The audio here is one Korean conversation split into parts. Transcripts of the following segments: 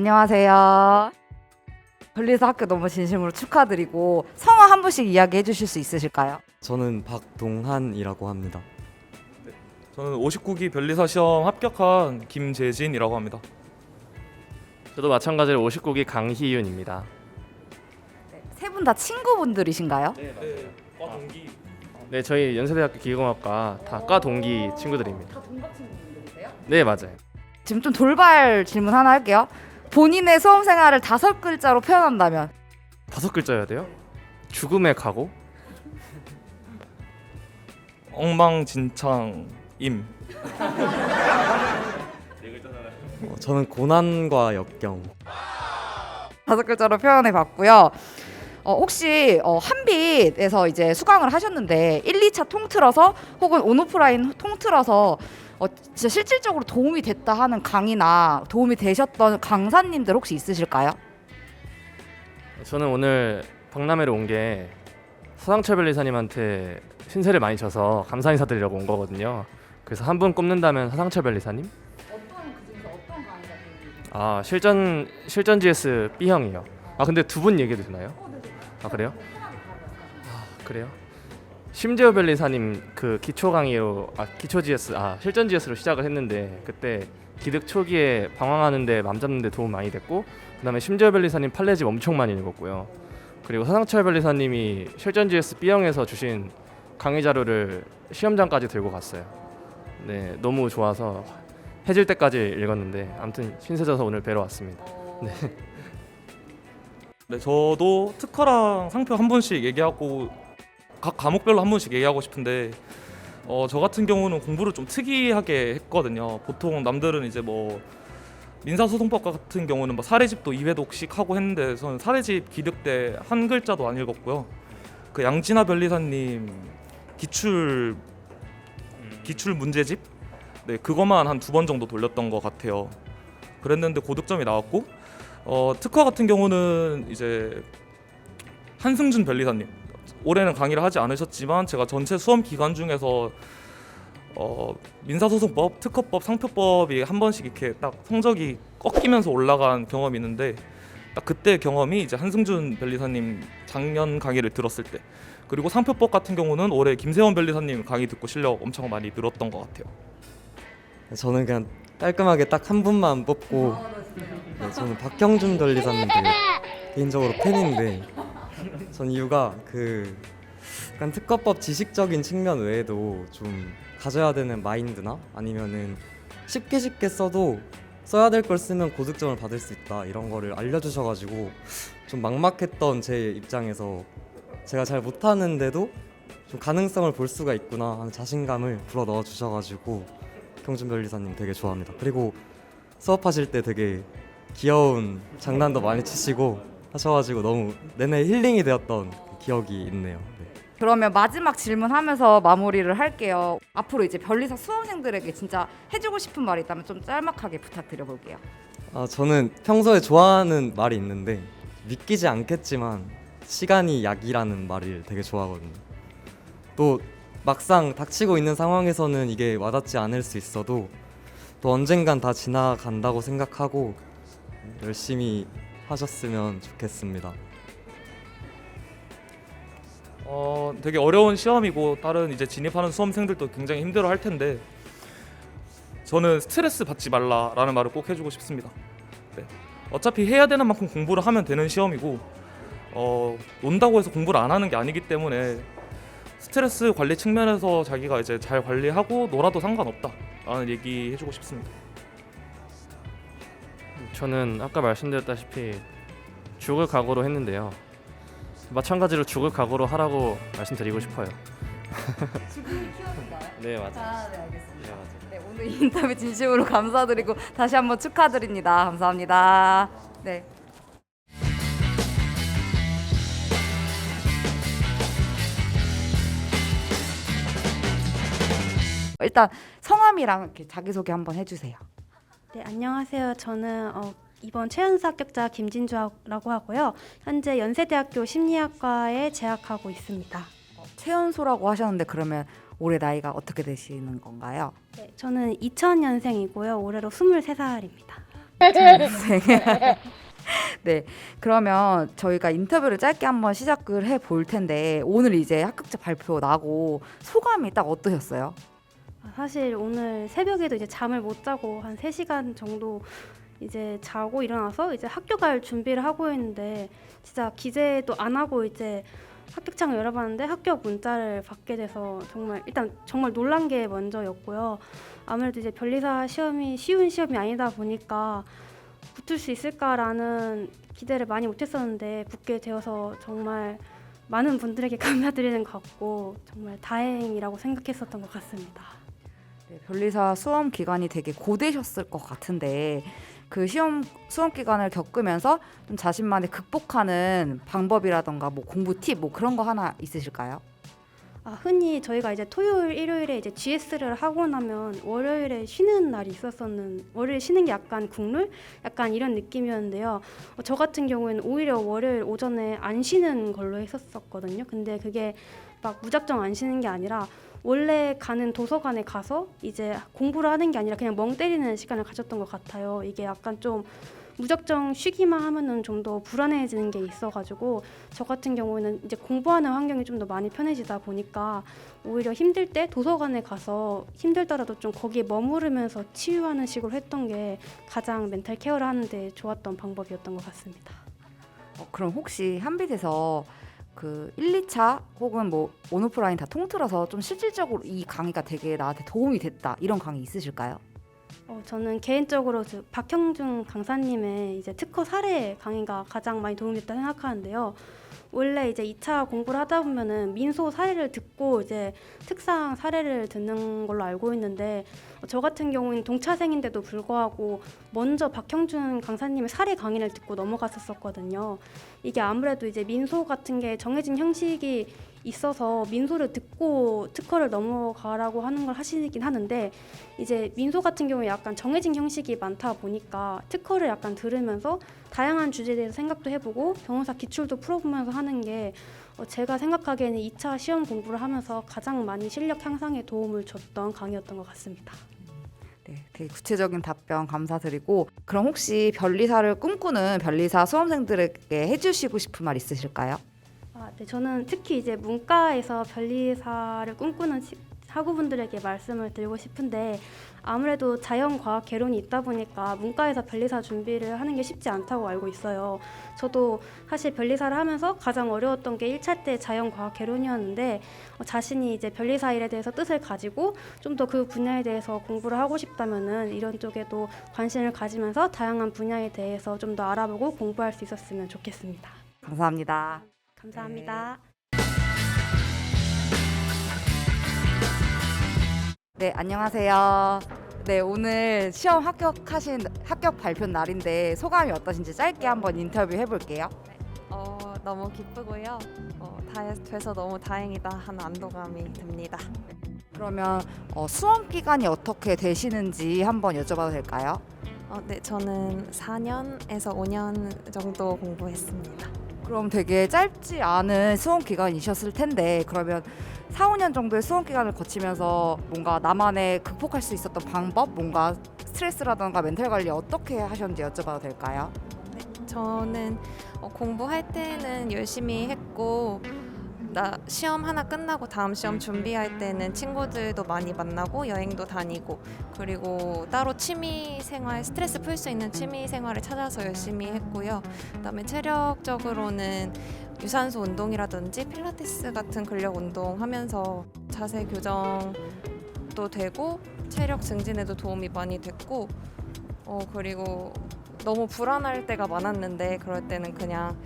안녕하세요. 별리서 학교 너무 진심으로 축하드리고 성화 한 분씩 이야기해 주실 수 있으실까요? 저는 박동한이라고 합니다. 저는 59기 변리사 시험 합격한 김재진이라고 합니다. 저도 마찬가지로 59기 강희윤입니다. 세 분 다 친구분들이신가요? 네, 과 동기. 네, 저희 연세대학교 기계공학과 다 과 동기 친구들입니다. 다 동갑 친구분들이세요? 네, 맞아요. 지금 좀 돌발 질문 하나 할게요. 본인의 수험 생활을 다섯 글자로 표현한다면 다섯 글자여야 돼요? 죽음의 각오? 엉망진창임. 어, 저는 고난과 역경. 다섯 글자로 표현해 봤고요. 어, 혹시 어, 한빛에서 이제 수강을 하셨는데 1, 2차 통틀어서 혹은 온오프라인 통틀어서 어, 진짜 실질적으로 도움이 됐다 하는 강의나 도움이 되셨던 강사님들 혹시 있으실까요? 저는 오늘 박람회로 온 게 서상철 변리사님한테 신세를 많이 져서 감사 인사드리려고 온 거거든요. 그래서 한 분 꼽는다면 서상철 변리사님? 어떤 그중에서 어떤 강의가 아 실전 실전 GS B형이요. 아 근데 두 분 얘기해도 되나요? 아 그래요? 아 그래요? 심재호 변리사님 그 기초 강의로 아 기초 GS 아 실전 GS로 시작을 했는데 그때 기득 초기에 방황하는데 맘 잡는데 도움 많이 됐고 그다음에 심재호 변리사님 판례집 엄청 많이 읽었고요. 그리고 서상철 변리사님이 실전 GS B형에서 주신 강의 자료를 시험장까지 들고 갔어요. 네 너무 좋아서 해질 때까지 읽었는데 아무튼 신세져서 오늘 뵈러 왔습니다. 네, 저도 특허랑 상표 한 분씩 얘기하고 각 과목별로 한 분씩 얘기하고 싶은데 어, 저 같은 경우는 공부를 좀 특이하게 했거든요. 보통 남들은 이제 뭐 민사소송법 같은 경우는 뭐 사례집도 2회독씩 하고 했는데 저는 사례집 기득 때 한 글자도 안 읽었고요. 그 양진아 변리사님 기출 기출 문제집 네 그것만 한 두 번 정도 돌렸던 것 같아요. 그랬는데 고득점이 나왔고 어, 특허 같은 경우는 이제 한승준 변리사님 올해는 강의를 하지 않으셨지만 제가 전체 수험 기간 중에서 어, 민사소송법, 특허법, 상표법이 한 번씩 이렇게 딱 성적이 꺾이면서 올라간 경험이 있는데 딱 그때 경험이 이제 한승준 변리사님 작년 강의를 들었을 때 그리고 상표법 같은 경우는 올해 김세원 변리사님 강의 듣고 실력 엄청 많이 늘었던 것 같아요. 저는 그냥 깔끔하게 딱 한 분만 뽑고 네, 저는 박형준 변리사님 되게 개인적으로 팬인데 전 이유가 그 약간 특허법 지식적인 측면 외에도 좀 가져야 되는 마인드나 아니면은 쉽게 쉽게 써도 써야 될 걸 쓰면 고득점을 받을 수 있다 이런 거를 알려주셔가지고 좀 막막했던 제 입장에서 제가 잘 못하는데도 좀 가능성을 볼 수가 있구나 하는 자신감을 불어 넣어 주셔가지고 경준 변리사님 되게 좋아합니다. 그리고 수업하실 때 되게 귀여운 장난도 많이 치시고 하셔가지고 너무 내내 힐링이 되었던 그 기억이 있네요. 네. 그러면 마지막 질문하면서 마무리를 할게요. 앞으로 이제 변리사 수험생들에게 진짜 해주고 싶은 말이 있다면 좀 짤막하게 부탁드려 볼게요. 아 저는 평소에 좋아하는 말이 있는데 믿기지 않겠지만 시간이 약이라는 말을 되게 좋아하거든요. 또 막상 닥치고 있는 상황에서는 이게 와닿지 않을 수 있어도 또 언젠간 다 지나간다고 생각하고 열심히 하셨으면 좋겠습니다. 어, 되게 어려운 시험이고 다른 이제 진입하는 수험생들도 굉장히 힘들어 할 텐데 저는 스트레스 받지 말라라는 말을 꼭 해주고 싶습니다. 네. 어차피 해야 되는 만큼 공부를 하면 되는 시험이고 어, 논다고 해서 공부를 안 하는 게 아니기 때문에 스트레스 관리 측면에서 자기가 이제 잘 관리하고 놀아도 상관없다라는 얘기 해주고 싶습니다. 저는 아까 말씀드렸다시피 죽을 각오로 했는데요. 마찬가지로 죽을 각오로 하라고 말씀드리고 싶어요. 죽음이 키워준가요? 네 맞아요. 아, 네 알겠습니다. 네 맞아요. 네, 오늘 인터뷰 진심으로 감사드리고 다시 한번 축하드립니다. 감사합니다. 네. 일단 성함이랑 이렇게 자기소개 한번 해주세요. 네, 안녕하세요. 저는 어, 이번 최연사 합격자 김진주라고 하고요. 현재 연세대학교 심리학과에 재학하고 있습니다. 최연소라고 하셨는데 그러면 올해 나이가 어떻게 되시는 건가요? 네, 저는 2000년생이고요. 올해로 23살입니다. 네, 그러면 저희가 인터뷰를 짧게 한번 시작을 해 볼 텐데 오늘 이제 합격자 발표 나고 소감이 딱 어떠셨어요? 아, 사실 오늘 새벽에도 이제 잠을 못 자고 한 3시간 정도 이제 자고 일어나서 이제 학교 갈 준비를 하고 있는데 진짜 기재도 안 하고 이제 합격창을 열어봤는데 합격 문자를 받게 돼서 정말 일단 정말 놀란 게 먼저였고요. 아무래도 이제 변리사 시험이 쉬운 시험이 아니다 보니까 붙을 수 있을까라는 기대를 많이 못했었는데 붙게 되어서 정말 많은 분들에게 감사드리는 것 같고 정말 다행이라고 생각했었던 것 같습니다. 네, 변리사 수험 기간이 되게 고되셨을 것 같은데 그 시험 수험 기간을 겪으면서 좀 자신만의 극복하는 방법이라던가 뭐 공부 팁 뭐 그런 거 하나 있으실까요? 아, 흔히 저희가 이제 토요일, 일요일에 이제 GS를 하고 나면 월요일에 쉬는 날이 있었었는 월요일 쉬는 게 약간 국룰, 약간 이런 느낌이었는데요. 어, 저 같은 경우에는 오히려 월요일 오전에 안 쉬는 걸로 했었었거든요. 근데 그게 막 무작정 안 쉬는 게 아니라 원래 가는 도서관에 가서 이제 공부를 하는 게 아니라 그냥 멍 때리는 시간을 가졌던 것 같아요. 이게 약간 좀 무작정 쉬기만 하면은 좀 더 불안해지는 게 있어가지고 저 같은 경우에는 이제 공부하는 환경이 좀 더 많이 편해지다 보니까 오히려 힘들 때 도서관에 가서 힘들더라도 좀 거기에 머무르면서 치유하는 식으로 했던 게 가장 멘탈 케어를 하는데 좋았던 방법이었던 것 같습니다. 어, 그럼 혹시 한빛에서 그 1, 2차 혹은 뭐 온오프라인 다 통틀어서 좀 실질적으로 이 강의가 되게 나한테 도움이 됐다 이런 강의 있으실까요? 어, 저는 개인적으로 그 박형준 강사님의 이제 특허 사례 강의가 가장 많이 도움이 됐다 생각하는데요. 원래 이제 2차 공부를 하다 보면은 민소 사례를 듣고 이제 특상 사례를 듣는 걸로 알고 있는데 어, 저 같은 경우는 동차생인데도 불구하고 먼저 박형준 강사님의 사례 강의를 듣고 넘어갔었거든요. 이게 아무래도 이제 민소 같은 게 정해진 형식이 있어서 민소를 듣고 특허를 넘어가라고 하는 걸 하시긴 하는데 이제 민소 같은 경우에 약간 정해진 형식이 많다 보니까 특허를 약간 들으면서 다양한 주제에 대해서 생각도 해보고 변호사 기출도 풀어보면서 하는 게 어, 제가 생각하기에는 2차 시험 공부를 하면서 가장 많이 실력 향상에 도움을 줬던 강의였던 것 같습니다. 네, 되게 구체적인 답변 감사드리고 그럼 혹시 변리사를 꿈꾸는 변리사 수험생들에게 해주시고 싶은 말 있으실까요? 아, 네, 저는 특히 이제 문과에서 변리사를 꿈꾸는 시- 학우분들에게 말씀을 드리고 싶은데 아무래도 자연과학 개론이 있다 보니까 문과에서 변리사 준비를 하는 게 쉽지 않다고 알고 있어요. 저도 사실 변리사를 하면서 가장 어려웠던 게 1차 때 자연과학 개론이었는데 어, 자신이 이제 변리사 일에 대해서 뜻을 가지고 좀 더 그 분야에 대해서 공부를 하고 싶다면은 이런 쪽에도 관심을 가지면서 다양한 분야에 대해서 좀 더 알아보고 공부할 수 있었으면 좋겠습니다. 감사합니다. 감사합니다. 네, 안녕하세요. 네, 오늘 시험 합격하신 합격 발표 날인데 소감이 어떠신지 짧게 한번 인터뷰 해볼게요. 어, 너무 기쁘고요. 어, 다 돼서 너무 다행이다 하는 안도감이 듭니다. 그러면 어, 수험 기간이 어떻게 되시는지 한번 여쭤봐도 될까요? 어, 네, 저는 4년에서 5년 정도 공부했습니다. 그럼 되게 짧지 않은 수험 기간이셨을 텐데 그러면 4, 5년 정도의 수험 기간을 거치면서 뭔가 나만의 극복할 수 있었던 방법, 뭔가 스트레스라던가 멘탈 관리 어떻게 하셨는지 여쭤봐도 될까요? 네, 저는 어, 공부할 때는 열심히 했고 나 시험 하나 끝나고 다음 시험 준비할 때는 친구들도 많이 만나고 여행도 다니고 그리고 따로 취미 생활 스트레스 풀 수 있는 취미 생활을 찾아서 열심히 했고요. 그다음에 체력적으로는 유산소 운동이라든지 필라테스 같은 근력 운동 하면서 자세 교정도 되고 체력 증진에도 도움이 많이 됐고 어 그리고 너무 불안할 때가 많았는데 그럴 때는 그냥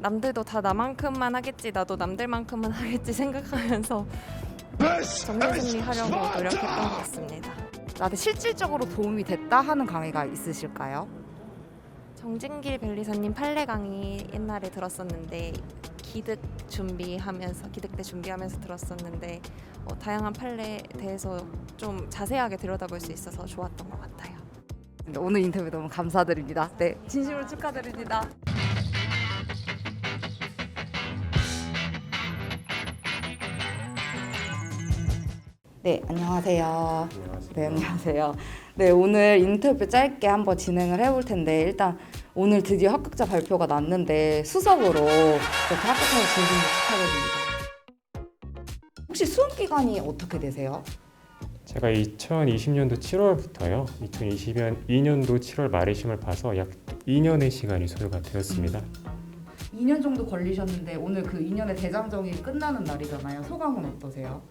남들도 다 나만큼만 하겠지 나도 남들만큼만 하겠지 생각하면서 정면 승리 하려고 노력했던 것 같습니다. 나한테 실질적으로 도움이 됐다 하는 강의가 있으실까요? 정진길 벨리사님 판례 강의 옛날에 들었었는데 기득 준비하면서 기득대 준비하면서 들었었는데 어, 다양한 판례에 대해서 좀 자세하게 들여다볼 수 있어서 좋았던 것 같아요. 오늘 인터뷰 너무 감사드립니다. 네, 진심으로 축하드립니다. 네, 안녕하세요. 네, 안녕하세요. 네, 오늘 인터뷰 짧게 한번 진행을 해볼 텐데 일단 오늘 드디어 합격자 발표가 났는데 수석으로 이렇게 합격해서 진심으로 축하드립니다. 혹시 수험 기간이 어떻게 되세요? 제가 2020년도 7월부터요. 2022년도 7월 말에 시험을 봐서 약 2년의 시간이 소요가 되었습니다. 2년 정도 걸리셨는데 오늘 그 2년의 대장정이 끝나는 날이잖아요. 소감은 어떠세요?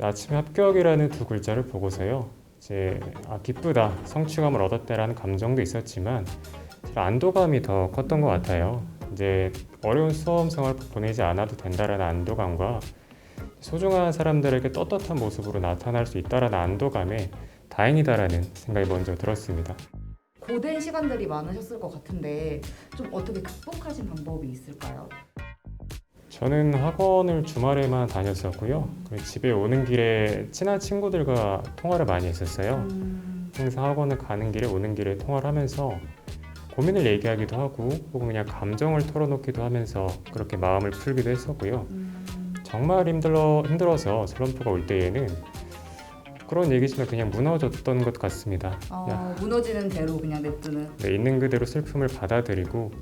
아침에 합격이라는 두 글자를 보고서요. 이제 아 기쁘다, 성취감을 얻었다라는 감정도 있었지만 안도감이 더 컸던 것 같아요. 이제 어려운 수험 생활 보내지 않아도 된다라는 안도감과 소중한 사람들에게 떳떳한 모습으로 나타날 수 있다라는 안도감에 다행이다라는 생각이 먼저 들었습니다. 고된 시간들이 많으셨을 것 같은데 좀 어떻게 극복하신 방법이 있을까요? 저는 학원을 주말에만 다녔었고요. 그리고 집에 오는 길에 친한 친구들과 통화를 많이 했었어요. 항상 학원을 가는 길에 오는 길에 통화를 하면서 고민을 얘기하기도 하고 혹은 그냥 감정을 털어놓기도 하면서 그렇게 마음을 풀기도 했었고요. 정말 힘들어 힘들어서 슬럼프가 올 때에는 그런 얘기지만 그냥 무너졌던 것 같습니다. 그냥 어, 무너지는 대로 그냥 냅두는. 네, 있는 그대로 슬픔을 받아들이고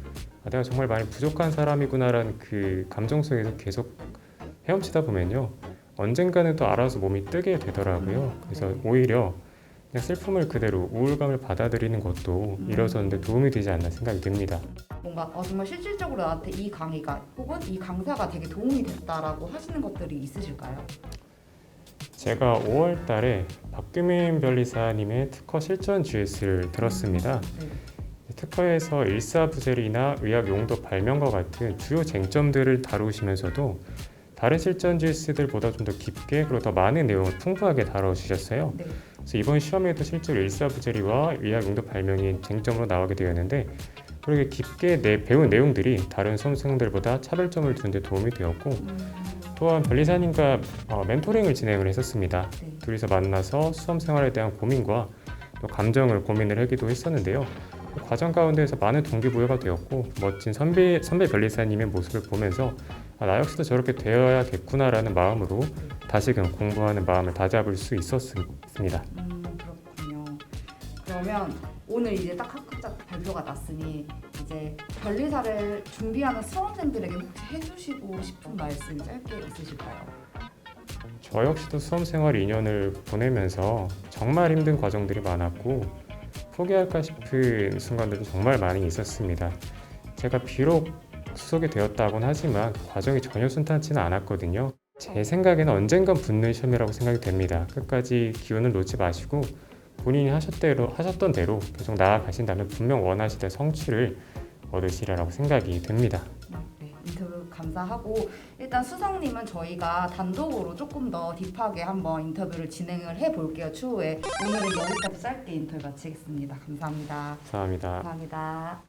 아, 내가 정말 많이 부족한 사람이구나라는 그 감정 속에서 계속 헤엄치다 보면요 언젠가는 또 알아서 몸이 뜨게 되더라고요. 그래서 오히려 그냥 슬픔을 그대로 우울감을 받아들이는 것도 일어서는데 도움이 되지 않나 생각이 듭니다. 뭔가 어, 정말 실질적으로 나한테 이 강의가 혹은 이 강사가 되게 도움이 됐다라고 하시는 것들이 있으실까요? 제가 5월 달에 박규민 변리사님의 특허 실전 GS를 들었습니다. 네. 특허에서 일사부재리나 의학 용도 발명과 같은 주요 쟁점들을 다루시면서도 다른 실전 GS들보다 좀 더 깊게 그리고 더 많은 내용을 풍부하게 다뤄주셨어요. 네. 그래서 이번 시험에도 실제로 일사부재리와 의학 용도 발명이 쟁점으로 나오게 되었는데 그렇게 깊게 내, 배운 내용들이 다른 수험생들보다 차별점을 두는 데 도움이 되었고 또한 변리사님과 어, 멘토링을 진행을 했었습니다. 네. 둘이서 만나서 수험 생활에 대한 고민과 또 감정을 고민을 하기도 했었는데요. 그 과정 가운데에서 많은 동기부여가 되었고 멋진 선배 선배 변리사님의 모습을 보면서 아, 나 역시도 저렇게 되어야겠구나라는 마음으로 다시금 공부하는 마음을 다잡을 수 있었습니다. 음, 그렇군요. 그러면 오늘 이제 딱 합격자 발표가 났으니 이제 변리사를 준비하는 수험생들에게 혹시 해주시고 싶은 말씀 짧게 있으실까요? 저 역시도 수험 생활 2년을 보내면서 정말 힘든 과정들이 많았고 포기할까 싶은 순간들도 정말 많이 있었습니다. 제가 비록 수속이 되었다곤 하지만 그 과정이 전혀 순탄치는 않았거든요. 제 생각에는 언젠간 붙는 시험이라고 생각이 됩니다. 끝까지 기운을 놓지 마시고 본인이 하셨대로 하셨던 대로 계속 나아가신다면 분명 원하시던 성취를 얻으시리라고 생각이 됩니다. 감사하고 일단 수성님은 저희가 단독으로 조금 더 딥하게 한번 인터뷰를 진행을 해볼게요 추후에. 오늘은 여기까지 짧게 인터뷰 마치겠습니다. 감사합니다. 감사합니다. 감사합니다